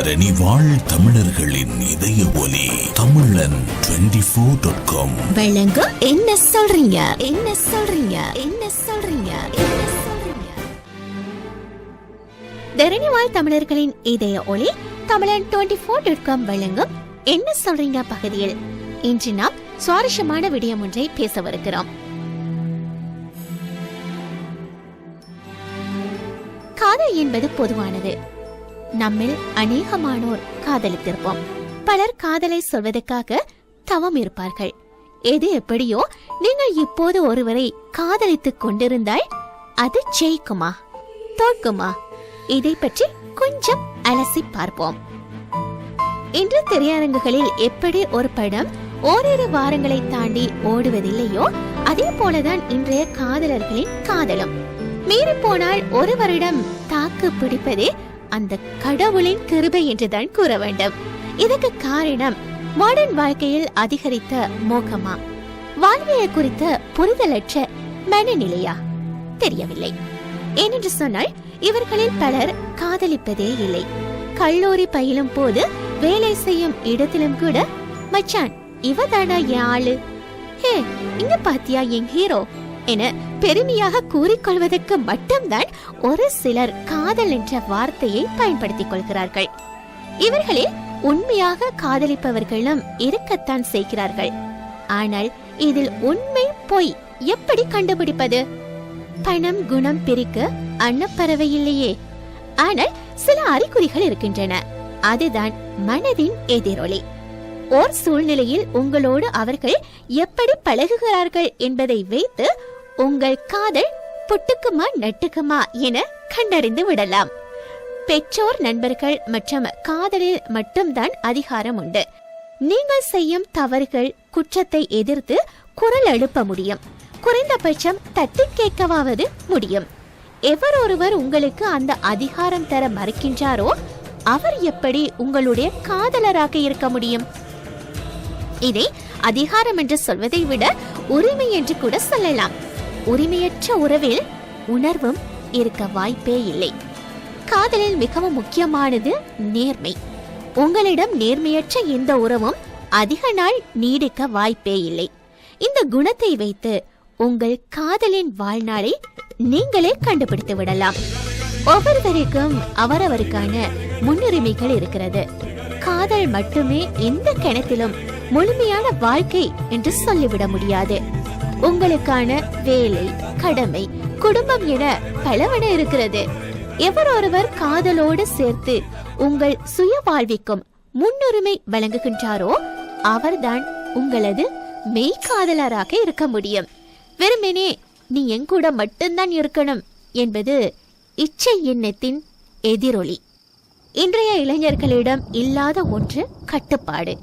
தரணி வாழ் தமிழர்களின் இதய ஒலி தமிழன் டுவெண்டி ஃபோர் டாட் காம் வழங்க என்ன சொல்றீங்க? என்ன சொல்றீங்க? என்ன சொல்றீங்க? என்ன சொல்றீங்க? தரணிவாழ் தமிழர்களின் இதய ஒளி தமிழன் டுவெண்ட்டி ஃபோர் டாட் காம் வழங்கும் என்ன சொல்றீங்க பகுதியில்? இன்று நாம் சுவாரஸ்யமான விடயம் ஒன்றை பேசவிருக்கிறோம் காதல் என்பது பொதுவானது. நம்மில் அநேகமானோர் காதலித்திருப்போம். பலர் காதலை சொல்வதற்காக தவம் இருப்பார்கள். எது எப்படியோ நீங்கள் இப்போது ஒருவரை காதலித்துக் கொண்டிருந்தால் அது ஜெயிக்குமா? தோற்குமா? இதை பற்றி கொஞ்சம் அலசி பார்ப்போம். இன்று திரையரங்குகளில் எப்படி ஒரு படம் ஓரிரு வாரங்களை தாண்டி ஓடுவதில்லையோ அதே போலதான் இன்றைய காதலர்களின் காதலும். மீறி போனால் ஒரு வருடம் தாக்கு பிடிப்பதே அந்த கடவுளின் கிருபை என்றுதான் கூற வேண்டும். இதற்கு காரணம் மாடர்ன் வாழ்க்கையில் அதிகரித்த மோகமா? வாழ்வியல் குறித்த புரிதலற்ற மனநிலையா? தெரியவில்லை. ஏனென்று சொன்னால் இவர்களில் பலர் காதலிப்பதே இல்லை. கல்லூரி பயிலும் போது வேலை செய்யும் இடத்திலும் கூட மச்சான் இவதானா என் ஆளு? ஹே இங்க பாத்தியா என் ஹீரோ? என பெருமையாக கூறிக்கொள்வதற்கு மட்டும்தான் ஒரு சிலர் காதல் என்ற வார்த்தையை பயன்படுத்திக் கொள்கிறார்கள். இவர்களில் உண்மையாக காதலிப்பவர்களும் இருக்கத்தான் செய்கிறார்கள். ஆனால் இதில் உண்மை பொய் எப்படி கண்டுபிடிப்பது? பணம் குணம் பிரிக்க அன்னப்பறவை இல்லையே ஆனால் சில அறிகுறிகள் இருக்கின்றன. அதுதான் மனதின் எதிரொலி. ஓர் சூழ்நிலையில் உங்களோடு அவர்கள் எப்படி பழகுகிறார்கள் என்பதை வைத்து உங்கள் காதல் புட்டுக்குமா நட்டுக்குமா என கண்டறிந்து விடலாம். பெற்றோர் நண்பர்கள் மற்றும் காதலில் மட்டும்தான் அதிகாரம் உண்டு. நீங்கள் செய்யும் தவறுகள் குற்றத்தை எதிர்த்து குரல் எழுப்ப முடியும். குறைந்தபட்சம் தட்டி கேட்கவாவது முடியும். எவர் ஒருவர் உங்களுக்கு அந்த அதிகாரம் தர மறுக்கின்றாரோ அவர் எப்படி உங்களுடைய காதலராக இருக்க முடியும்? இதை அதிகாரம் என்று சொல்வதை விட உரிமை என்று கூட சொல்லலாம். உரிமையற்ற உறவில் உணர்வும் இருக்க வாய்ப்பே இல்லை. காதலில் மிகவும் முக்கியமானது நேர்மை. உங்களிடம் நேர்மையற்ற எந்த உறவும் அதிக நாள் நீடிக்க வாய்ப்பே இல்லை. இந்த குணத்தை வைத்து உங்கள் காதலின் வாழ்நாளை நீங்களே கண்டுபிடித்து விடலாம். ஒவ்வொருவருக்கும் அவரவருக்கான முன்னுரிமைகள் இருக்கிறது. காதல் மட்டுமே எந்த கிணத்திலும் முழுமையான வாழ்க்கை என்று சொல்லிவிட முடியாது. உங்களுக்கான வேலை கடமை குடும்பம் என பலவன இருக்கிறது. எவரொருவர் காதலோடு சேர்த்து உங்கள் சுய வாழ்விக்கும் முன்னுரிமை வழங்குகின்றாரோ அவர்தான் உங்களது மெய்காதலராக இருக்க முடியும். வெறுமெனே நீ என் கூட மட்டும்தான் இருக்கணும் என்பது இச்சை எண்ணத்தின் எதிரொலி. இன்றைய இளைஞர்களிடம் இல்லாத ஒன்று கட்டுப்பாடு.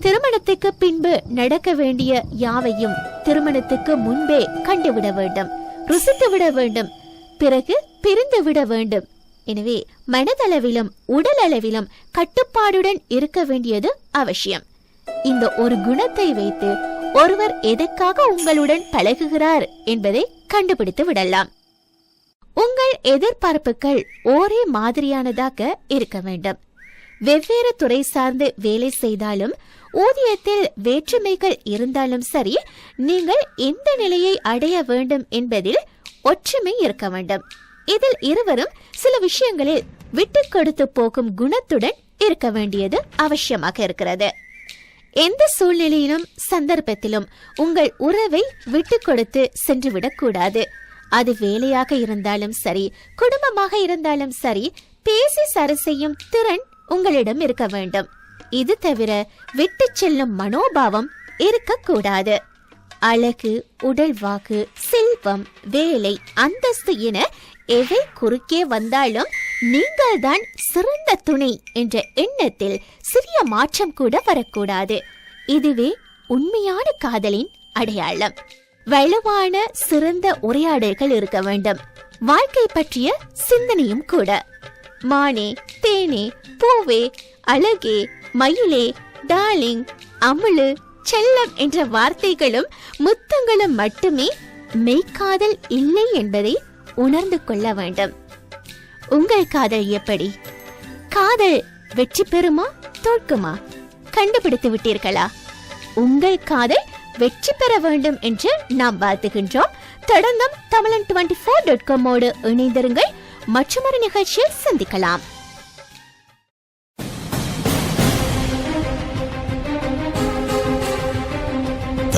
திருமணத்துக்கு பின்பு நடக்க வேண்டிய யாவையும் திருமணத்துக்கு முன்பே கண்டுவிட வேண்டும் ருசித்து விட வேண்டும் பிறகு பிரிந்து விட வேண்டும். எனவே மனதளவிலும் உடல் அளவிலும் கட்டுப்பாடுடன் இருக்க வேண்டியது அவசியம். இந்த ஒரு குணத்தை வைத்து ஒருவர் எதற்காக உங்களுடன் பழகுகிறார் என்பதை கண்டுபிடித்து விடலாம். உங்கள் எதிர்பார்ப்புகள் ஒரே மாதிரியானதாக இருக்க வேண்டும். வெவ்வேறு துறை சார்ந்து வேலை செய்தாலும் ஊதியத்தில் வேற்றுமைகள் இருந்தாலும் சரி நீங்கள் எந்த நிலையை அடைய வேண்டும் என்பதில் ஒற்றுமை இருக்க வேண்டும். இதில் இருவரும் சில விஷயங்களில் விட்டு கொடுத்து போகும் குணத்துடன் இருக்க வேண்டியது அவசியமாக இருக்கிறது. எந்த சூழ்நிலையிலும் சந்தர்ப்பத்திலும் உங்கள் உறவை விட்டு கொடுத்து சென்றுவிடக் கூடாது. அது வேலையாக இருந்தாலும் சரி குடும்பமாக இருந்தாலும் சரி பேசி சரி செய்யும் திறன் உங்களிடம் இருக்க வேண்டும். இது தவிர விட்டு செல்லும் மனோபாவம் இருக்கக்கூடாது. அழகு உடல் வாக்கு செல்வம் வேலை அந்தஸ்து என எவை குறுக்கே வந்தாலும் நீங்கள்தான் சிறந்த துணை என்ற எண்ணத்தில் சிறிய மாற்றம் கூட வரக்கூடாது. இதுவே உண்மையான காதலின் அடையாளம். வலுவான சிறந்த உரையாடல்கள் இருக்க வேண்டும். வாழ்க்கை பற்றிய சிந்தனையும் கூட. மானே தேனே பூவே அழகே மயிலே டார்லிங் அமுழு செல்லம் என்ற வார்த்தைகளும் முத்தங்களும் மட்டுமே மெய்க்காதல் இல்லை என்பதை உணர்ந்து கொள்ள வேண்டும். உங்கள் காதல் எப்படி? காதல் வெற்றி பெறுமா தோற்குமா? கண்டுபிடித்து விட்டீர்களா? உங்கள் காதல் வெற்றி பெற வேண்டும் என்று நாம் வாழ்த்துகின்றோம். தொடர்ந்தும் தமிழன் டுவெண்ட்டி ஃபோர் டாட் காமோடு இணைந்திருங்கள். மற்றொரு நிகழ்ச்சியில் சந்திக்கலாம்.